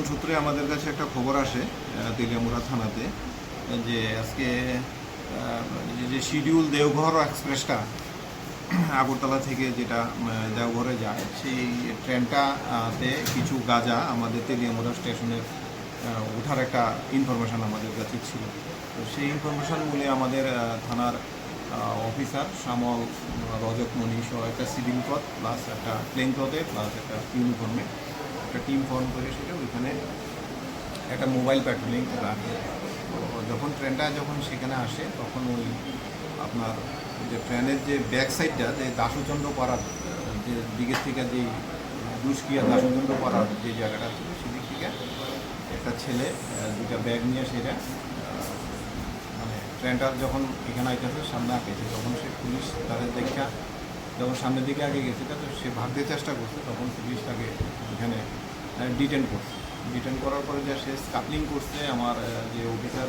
গোপন সূত্রে আমাদের কাছে একটা খবর আসে তেলিয়ামুড়া থানাতে, যে আজকে যে- শিডিউল দেওঘর এক্সপ্রেসটা আগরতলা থেকে যেটা দেওঘরে যায়, সেই ট্রেনটাতে কিছু গাজা আমাদের তেলিয়ামুড়া স্টেশনের ওঠার একটা ইনফরমেশন আমাদের কাছে ছিল। তো সেই ইনফরমেশন আমাদের থানার অফিসার শ্যামল রজতমণি সহ একটা সিডিং পথ প্লাস একটা প্লেন পথে প্লাস একটা ইউনিফর্মে একটা টিম ফর্ম করে সেটা ওইখানে একটা মোবাইল প্যাট্রোলিং রাখে। যখন ট্রেনটা যখন সেখানে আসে, তখন ওই আপনার যে ট্রেনের যে ব্যাক সাইডটা যে দাসুচন্দ্র পাড়ার, যে দিকের থেকে যে দুষ্কিয়া দাসুচন্দ্র পাড়ার যে জায়গাটা ছিল সেদিক থেকে একটা ছেলে দুটা ব্যাগ নিয়ে সেটা মানে ট্রেনটা যখন এখানে আইতেছে, সামনে আঁকেছে, তখন সে পুলিশ তাদের দেখা যখন সামনের দিকে আগে গেছে, তো সে ভাগতে চেষ্টা করছে, তখন পুলিশ তাকে এখানে ডিটেন করছে। ডিটেন করার পরে যে সে স্কাপলিং করছে, আমার যে অফিসার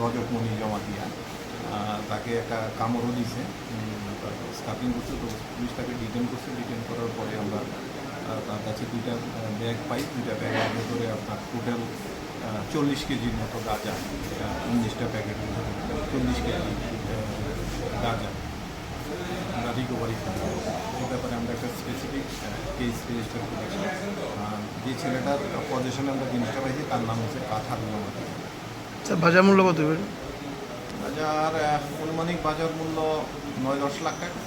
রজতমণি জমা দিয়া তাকে একটা কামড়ও দিছে স্কাপলিং করছে, তো পুলিশ তাকে ডিটেন করছে। ডিটেন করার পরে আমরা তার কাছে দুইটা ব্যাগ পাই। দুইটা ব্যাগের ভেতরে আপনার টোটাল চল্লিশ কেজির মতো গাঁজা উনিশটা প্যাকেট চল্লিশ কেজি গাঁজা আমরা রিকভারি করি এই ব্যাপারে আমরা একটা স্পেসিফিক কেস খুলে যে ছেলেটার পজিশনে আমরা জিনিসটা পাইছি তার নাম হচ্ছে কাঠার আমাদের স্যার বাজার মূল্য কত বাজার অনুমানিক বাজার মূল্য নয় দশ লাখ টাকা।